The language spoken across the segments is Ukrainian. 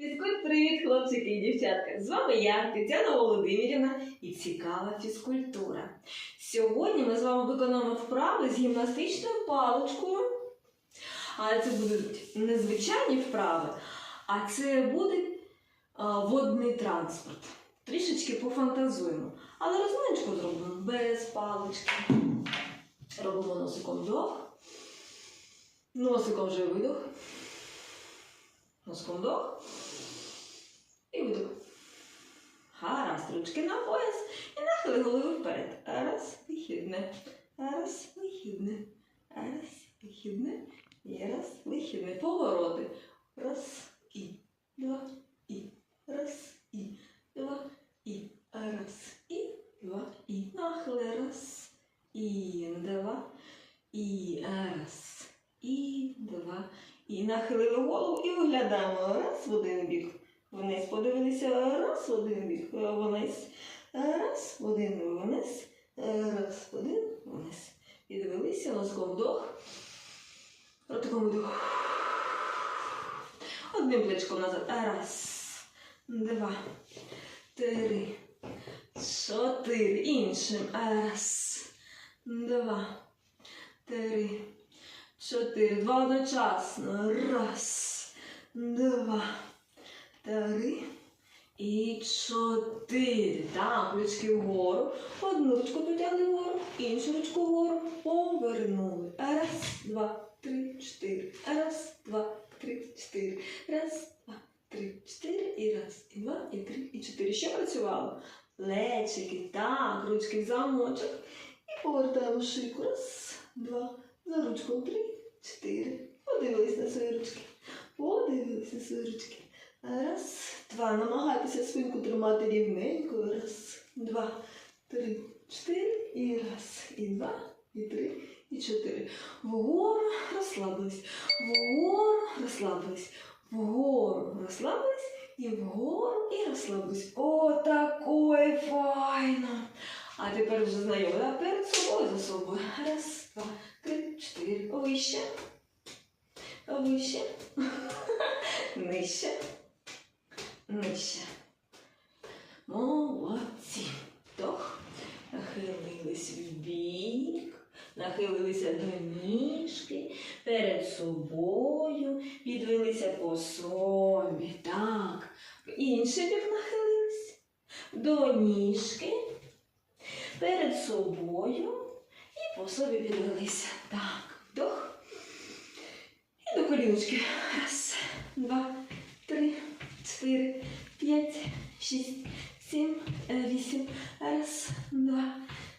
Фізкульт-привіт, хлопчики і дівчатка! З вами я, Тетяна Володимирівна, і цікава фізкультура. Сьогодні ми з вами виконаємо вправи з гімнастичною паличкою. Але це будуть не звичайні вправи, а це буде водний транспорт. Трішечки пофантазуємо. Але розминочку зробимо без палички. Робимо носиком вдох. Носиком вже видох. Носком вдох. І видох. Гаразд, ручки на пояс і нахили голову вперед. Раз, вихідне. Раз, вихідне. Раз, вихідне. І раз, вихідне. Повороти. Раз, і. Два, і. Раз, і. Два, і. Раз, і. Два, і. Нахили. Раз, і. Два, і. Раз, і. Два, і. Нахилили голову і виглядаємо. Раз в один бік. Вниз подивилися раз один бік, вниз, раз один вниз, раз один вниз. Підвелися, носком вдох, ротиком видох. Одним плечком назад. Раз, два, три, чотири. Іншим. Раз, два, три, чотири. Два одночасно. Раз, два три і чотири. Так, ручки вгору. Одну ручку підняли вгору, іншу ручку вгору. Повернули. Раз, два, три, чотири. Раз, два, три, чотири. Раз, два, три, чотири. І раз, і два, і три, і чотири. Що працювало? Плечики. Так, ручки в замочок. І повертаємо шийку. Раз, два, за ручку. Три, чотири. Подивились на свої ручки. Подивились на свої ручки. Раз, два. Намагайтеся спинку тримати рівненько. Раз, два, три, чотири. І раз, і два, і три, і чотири. Вгору розслабились. Вгору розслабились. Вгору розслабились. І вгору і розслабились. О, такое файно. А тепер вже знайомі. да? Перед собою за собою. Раз, два, три, чотири. Вище. Вище. Нижче. Нижче. Молодці. Вдох. Нахилились в бік. Нахилилися до ніжки. Перед собою. Підвелися по собі. Так. Інший бік нахилились. До ніжки. Перед собою. І по собі підвелися. Так. Вдох. І до коліночки. Раз, два, три, чотири, п'ять, шість, сім, е, вісім. Раз, два,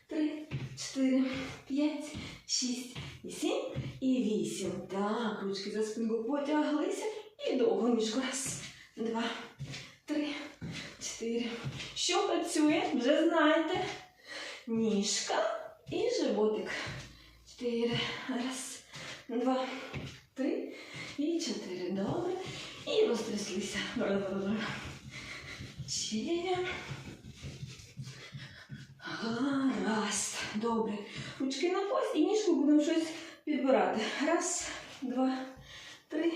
три, чотири, п'ять, шість, і сім і вісім. Так, ручки за спинку потяглися і довго ніжку. Раз, два, три, чотири. Що працює? Вже знаєте. Ніжка і животик. Чотири. Раз, два, три і чотири. Добре. І розтряслися. Ще. Гаразд. Добре. Ручки на пояс і ніжку будемо щось підбирати. Раз, два, три,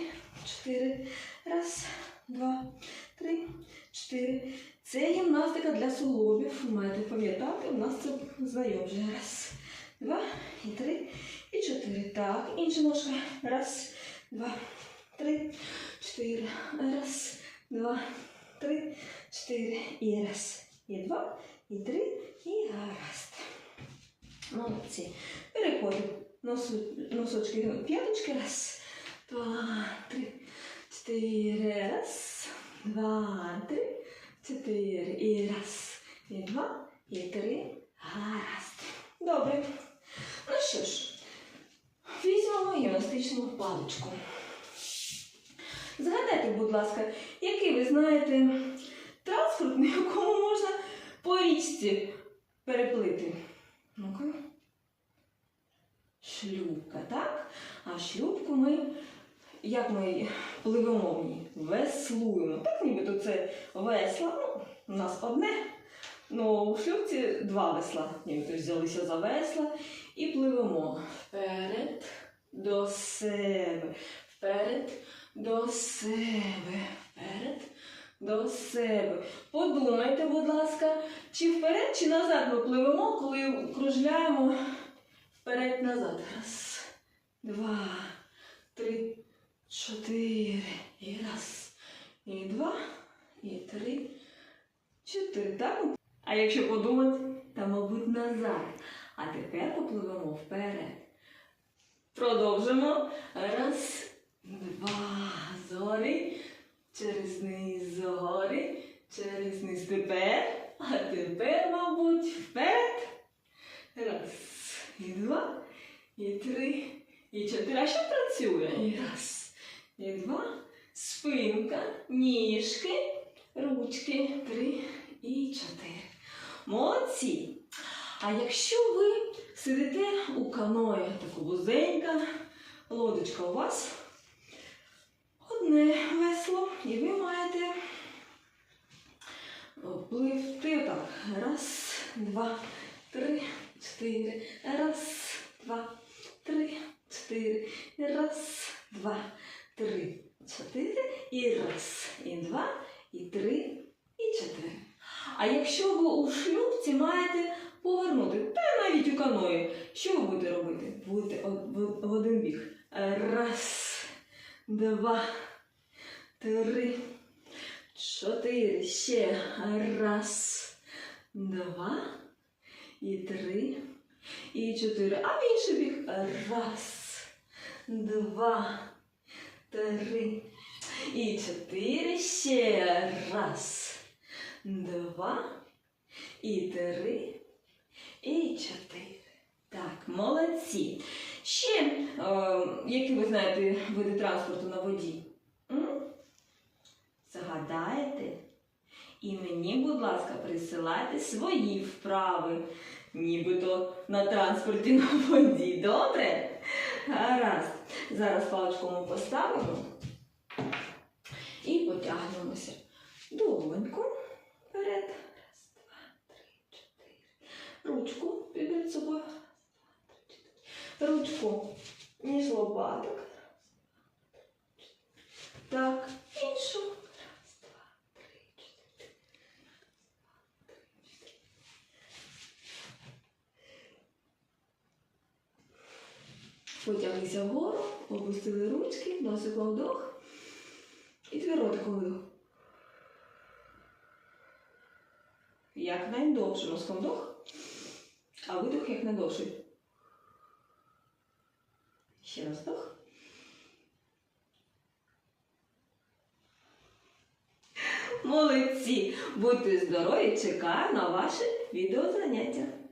чотири. Раз, два, три, чотири. Це гімнастика для суглобів. Маєте пам'ятати, у нас це знайоме вже. Раз, два, і три, і чотири. Так, інша ножка. Раз, два, три, чотири. Раз, два, три, чотири. І раз, і два, і три, і гаразд. Молодці. Переходимо. Носочки, п'яточки. Раз, два, три, чотири. Раз, два, три, чотири. І раз, і два, і три. Гаразд. Добре. Ну що ж, візьмемо гімнастичну паличку. Згадайте, будь ласка, який ви знаєте транспорт, на якому можна по річці переплити? Ну-ка. Шлюпка, так? А шлюпку ми, як ми пливемо в ній? Веслуємо. Так нібито це весла. Ну, у нас одне. Ну, у шлюпці два весла. Нібито взялися за весла і пливемо вперед до себе. Вперед до себе. Вперед до себе. Подумайте, будь ласка, чи вперед, чи назад ми пливемо, коли кружляємо вперед-назад. Раз, два, три, чотири. І раз, і два, і три, чотири. Так? А якщо подумати, то, мабуть, назад. А тепер попливемо вперед. Продовжимо. Раз, два, згори. Через низ згори. Через низ тепер. А тепер, мабуть, вперед. Раз, і два, і три, і чотири. А що працює? І раз, і два. Спинка, ніжки, ручки. Три і чотири. Молодці. А якщо ви сидите у каної, таку вузенька, лодочка у вас одне весло, і ви маєте пливти так. Раз, два, три, чотири. Раз, два, три, чотири. Раз, два, три, чотири. І раз, і два, і три, і чотири. А якщо ви у шлюбці маєте повернути, та навіть у каної, що ви будете робити? Будете в- один бік. Раз, два, три, чотири. Ще раз, два, і три, і чотири. А в інший бік. Раз, два, три, і чотири. Ще раз, два, і три, і чотири. Так, молодці. Ще, е, які ви знаєте види транспорту на воді? М? І мені, будь ласка, присилайте свої вправи, нібито на транспорті на воді. Добре? Гаразд. Зараз паличку ми поставимо і потягнемося. Долоньку вперед. Раз, два, три, чотири. Ручку з собою. Раз, два, три, чотири. Ручку між лопаток. Так, іншу. Раз, два, три, чотири. Потяглися вгору, опустили ручки, носик вдох і видох. Як найдовше носиком вдох, а видох як найдовший. Ще раз вдох. Молодці! Будьте здорові! Чекаю на ваше відеозаняття.